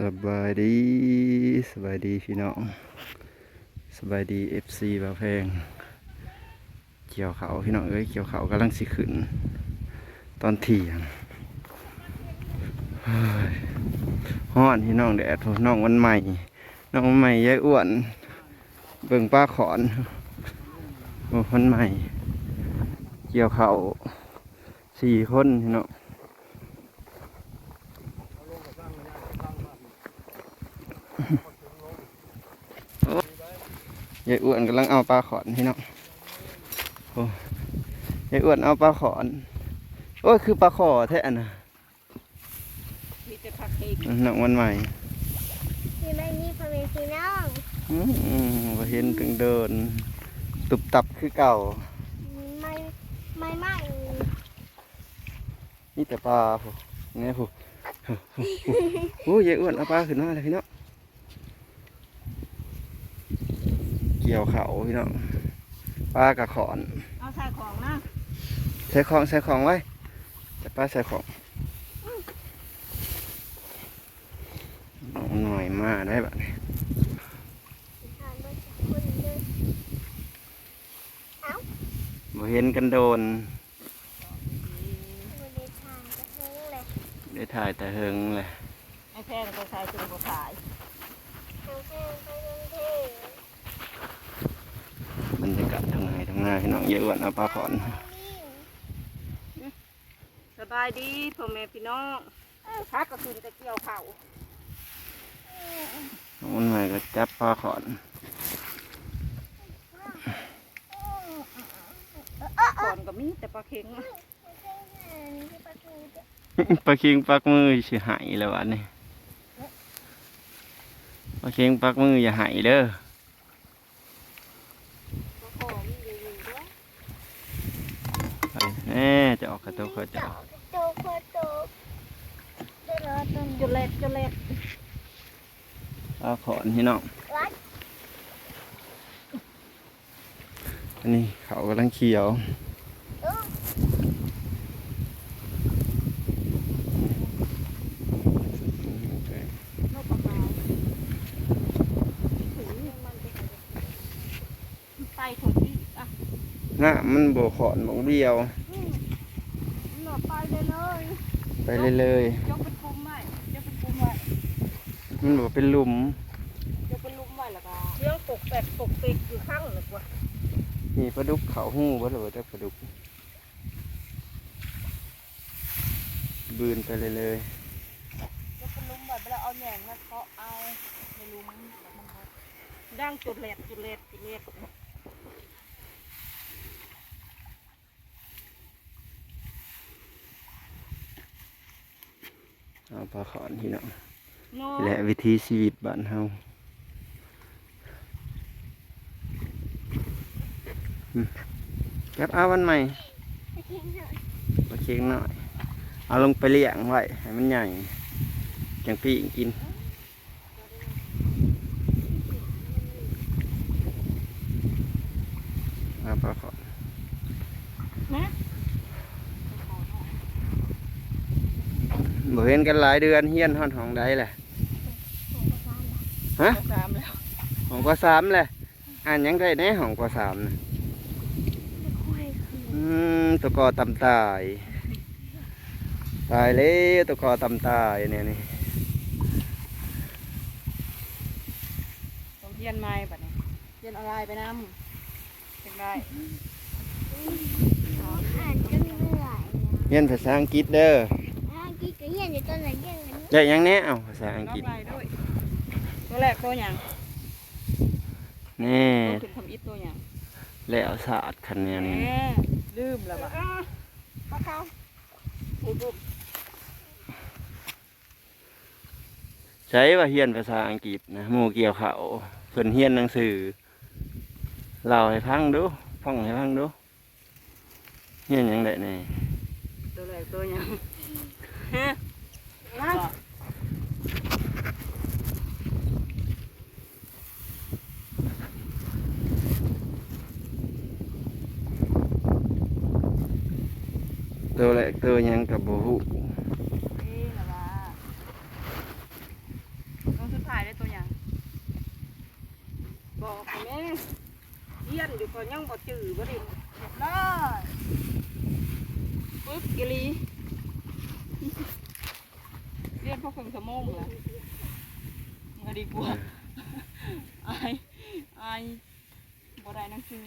สบายดีสบายดีพี่น้องสบายดีเอฟซีบาแพงเกี่ยวเขาพี่น้องเอ้ยเกี่ยวเขากำลังสิขึ้น ตอนเที่ยงฮ้อนพี่น้องแดดโถ่น้องวันใหม่น้องวันใหม่ยายอ้วน เบิ่งป้าขอนวันใหม่ เกี่ยวเขาสี่คนพี่น้อง ยายอ้วนกำลังเอาปลาขอนพี่น้องโอ้ยายอ้วนเอาปลาขอน โอ้ยคือปลาขอแท้อันน่ะมีแต่ผักเองน้องวันใหม่พี่ไม่มีพ่อแม่พี่น้องอืมบ่เห็นถึงเดิน ตุบตับคือเก่า ไม่ไม่ไม่นี่แต่ปลาผู้นี่ผู้โอ้ยยายอ้วนเอาปลาขึ้นมาเลยพี่น้อง เกี่ยวเขาพี่น้องปลากระขอนเอาใส่ของนะใส่ของใส่ของไว้แต่ป้าใส่ของน้องหน่อยมาได้แบบนี้ทานด้วยคนเดินบ่เห็นกันโดนบริทานกระเทิงเลยได้ถ่ายแต่เฮงเลยไอ้แพงก็ใส่ตัวก็ขาย ทางแค่ไปกรุงเทพ บรรยากาศทางไหนทางหน้าให้น้องเยอะวันเอาปลาขอนสบายดีพ่อแม่พี่น้องพักก็คืนแต่เกี่ยวเข่าวน้องมันใหม่ก็จับปลาขอนก่อนก็มีแต่ปลาเค็งอะที่ประตูปลาเค็งปักมือสิหายแล้ววันนี้ปลาเค็งปักมืออย่าหายเด้อ ปลาขอมีอยู่อยู่ด้วย ไปแน่จะออกกระตุกเขาจะเอาโตโคโตเดินรอต้นจุเล็ดจุเล็ดปลาขอนพี่น้องวัดอันนี้เขากำลังเขียวเออนกปลาขาวถึงมันไปของพี่อะหน้ามันโบขอนบงเดียว หนอไปเลยเลย ไปเลยยกเป็นปุ่มไว้ยกเป็นปุ่มไว้ๆมันบอกเป็นหลุมยกเป็นลุ่มไว้แล้วก็เรื่องปกแปกปกปิกอยู่ข้างหนึ่งกว่ามีปลาดุกเขาหูบ่หรือว่าแต่ปลาดุกบืนไปเลยเลยจะเป็นลุมแบบเราเอาแหน่งมาเคาะเอาในลุมแล้วมันก็ดังจุดเล็ดจุดเล็ดจุดเล็ด เอาปลาขอนที่เนาะโน่และวิธีชีวิตบ้านเฮาอืมครับเอาวันใหม่ไปทิ้งเถอะปลาเค็งหน่อย เอาลงไปเลี้ยงไว้ให้มันใหญ่จังพี่กินเอาปลาขอน นะ บ่เห็นกันหลายเดือนเฮียนฮอดห้องใดแหละฮะสามแล้วห้องกว่าสามแหละอ่านหยังได้แน่ห้องกว่าสามนะค่อยคืนอืมตะกอตำตาย ตายแล้วตะกอตำตายเนี่ยนี่ต้องเทียนไม้แบบนี้เทียนอะไรไปน้ำเป็นได้อ่านจนเหนื่อยเรียนภาษาอังกฤษเด้อ อ่านกี่ก็เห็นอยู่ต้นไหนเก่งกันได้หยังแน่เอาภาษาอังน้อกฤษงลายด้วย ตัวแรกตัวอย่างแน่ตัวขึ้นทำอิฐตัวอย่างแล้วศาสตร์คันแนวนี้แหมลืมแล้วบ่ะปลาเขาปุ๊บปุ๊บใช้ว่าเฮียนภาษาอังกฤษนะหมู่เกี่ยวเขาเพิ่นเฮียนหนังสือเล่าให้ฟังดูฟังให้ฟังดูเฮียนหยังได้แน่ตัวแรกตัวอย่าง ฮท่งตัวแหละตัวยังกับบหูนี่หรอวะต้องสุดท้ายได้ตัวยังบอกแม่เยี่ยนอยู่ก่อนยังบอกจือบ่ดิเรียบร้ปึ๊บกิลี เรียนพวกเครื่องสมองเหรอมาดีกว่าอายอายบ่ได้หนังสือ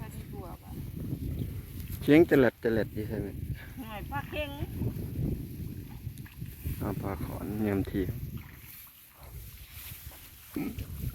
มาดีกว่าป่ะเชียงเจริญเจริญดีใช่ไหมหน่อยป้าเข่งเอาปลาขอนยามที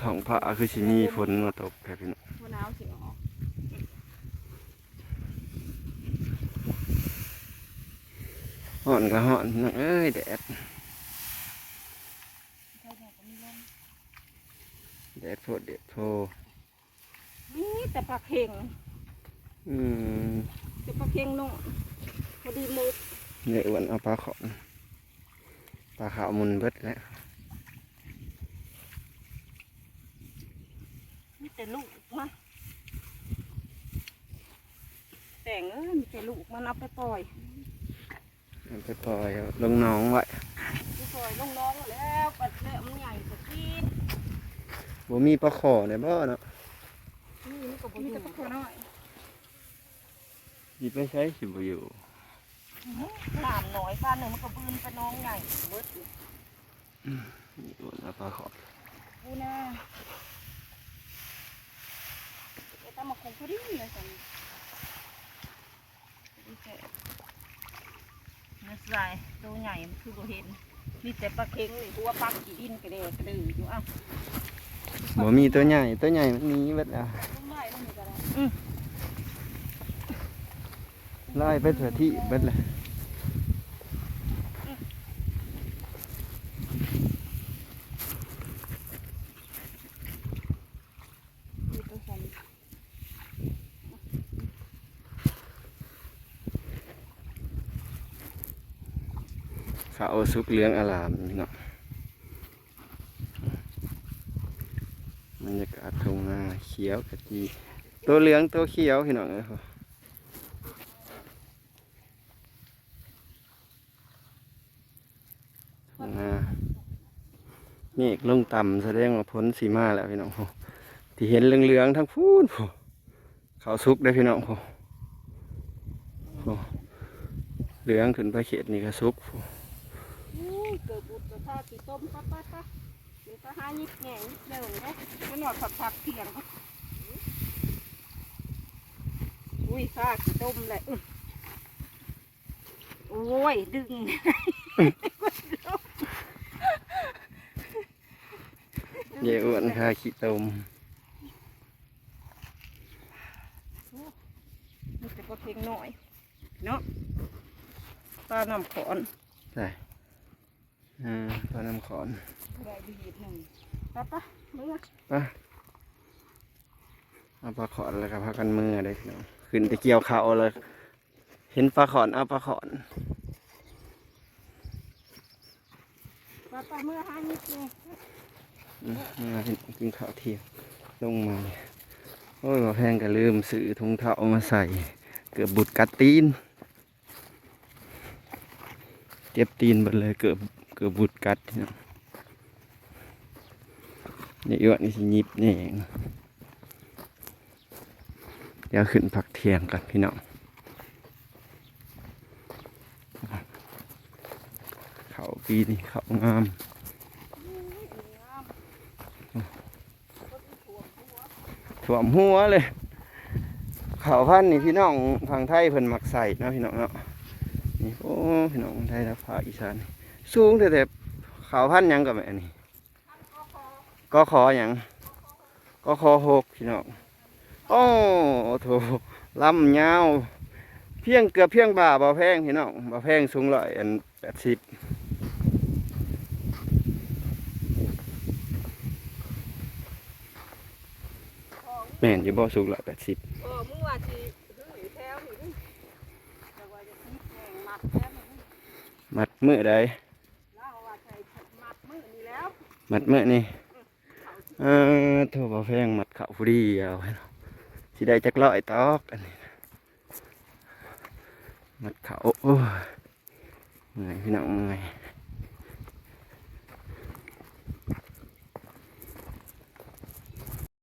ท้องผ้าคือสิมีฝนมาตกแค่พี่น้อง มะนาวสิออก ห่อนก็ห่อนน้องเอ้ยแดดใช่ๆก็มีลมแดดโพดแดดโพนี่แต่ปลาเข่งอืมแต่ปลาเข่งน้องพอดีมุกเนี่ยอ้วนเอาปลาขอนปลาขาวมุนเบิดแล้วมีแต่ลูกมันแต่งเอ้ยมีแต่ลูกมันเอาไปปล่อยเอา ไปปล่อยลงหน้องไว้ไปปล่อยน้องๆแล้วปัดแล้วมันใหญ่จะกินบ่มีปลาขอในบ่เนาะนี่มันก็บ่อยู่แต่ปลาน้อยหยิบไปใช้สิบ่อยู่หลานน้อยป้าหนึ่งมันก็บืนไปน้องใหญ่เบิดอยู่นี่อ้วนเอาปลาขอนกูนะไอ้ตามาคงพอดีเลยสั นดีแค่เนื้อใส่ตัวใหญ่มันคือบ่เห็นนี่แต่ปลาเค็งนี่หัวปลากี่ดินกระเดกกระดืออยู่เอ้าบ่มีตัวใหญ่ตัวใหญ่มันหนีเบิดแล้วต้นไม้ต้นนี้ก็ได้ไล่ไปเถอะที่เบิดเลย มีตัวสัน ขาว สุกเหลืองอลามนี่เนาะบรรยากาศทุ่งนาเขียวกะจีตัวเหลืองตัวเขียวพี่น้องเอ้ยครับทุ่งนาเมฆลงต่ำแสดงว่าพ้นสีมาแล้วพี่น้องครับที่เห็นเหลืองๆทั้งพูนพูเขาสุกได้พี่น้องครับเหลืองขึ้นไปเขตนี่ก็สุกพูอู้ เกิดบุตรข้ากี่ต้มปั๊บปั๊บปั๊บเดี๋ยวก็หายิบแหง่ยิบเดินได้ไม่หนอดผักผักเถียงเขาอุ้ยข้ากี่ต้มเลยอื้อโอ้ยดึงเยอ้วนค่าขี้ตมมันจะก็เพียงหน่อยเนาะปลาน้ำขอนใช่ อ่าปลาน้ำขอนได้ดีดหนึ่งไปปะมึงอะไปเอาปลาขอนแล้วก็พากันมือได้พี่น้องขึ้นไปเกี่ยวเขาเลย เห็นปลาขอนเอาปลาขอนไปปะเมื่อหายิบเนี่ยอืมมาเห็นกินข้าวเที่ยงลงมา โอ้ยมาแพงก็ลืมซื้อถุงเท้ามาใส่ เกือบบุดกัดตีน เจ็บตีนหมดเลยเกือบ เกือบบุดกัดพี่น้องนี่อ้วนนี่สิยิบนี่เองเดี๋ยวขึ้นผักเทียงกันพี่น้องเขาปีนี่เขางามถ่วมหัวเลยเขาพันนี่พี่น้องทางไทยเพิ่นมักใส่นะพี่น้องเนาะนี่โอ้พี่น้องไทยและภาคอีสานนี่ สูงแต่แต่เขาวพันธุ์หยังกับแม่นี่ก็ขอหยังก็ขอหกพี่น้องโอ้โถลำยาวเพียงเกือบเพียงบ่าบ่าแพงพี่น้องบ่าแพงสูงร้อยอันแปดสิบแม่นอยู่บ่สูงร้อยแปดสิบเออมึงว่าสิหื้อแถวนี่ดิแต่ว่าจะคิดแข่งมัดแถวนี่ดิมัดมือใด แล้วว่าใส่มัดมือนี่แล้ว มัดเมื่อนี่เออโทรบ่าแพงมัดเขาผู้เดียวสิได้จักร้อยตอกอันนี้มัดเขาโอ้ยเมื่อยพี่น้องเหนื่อย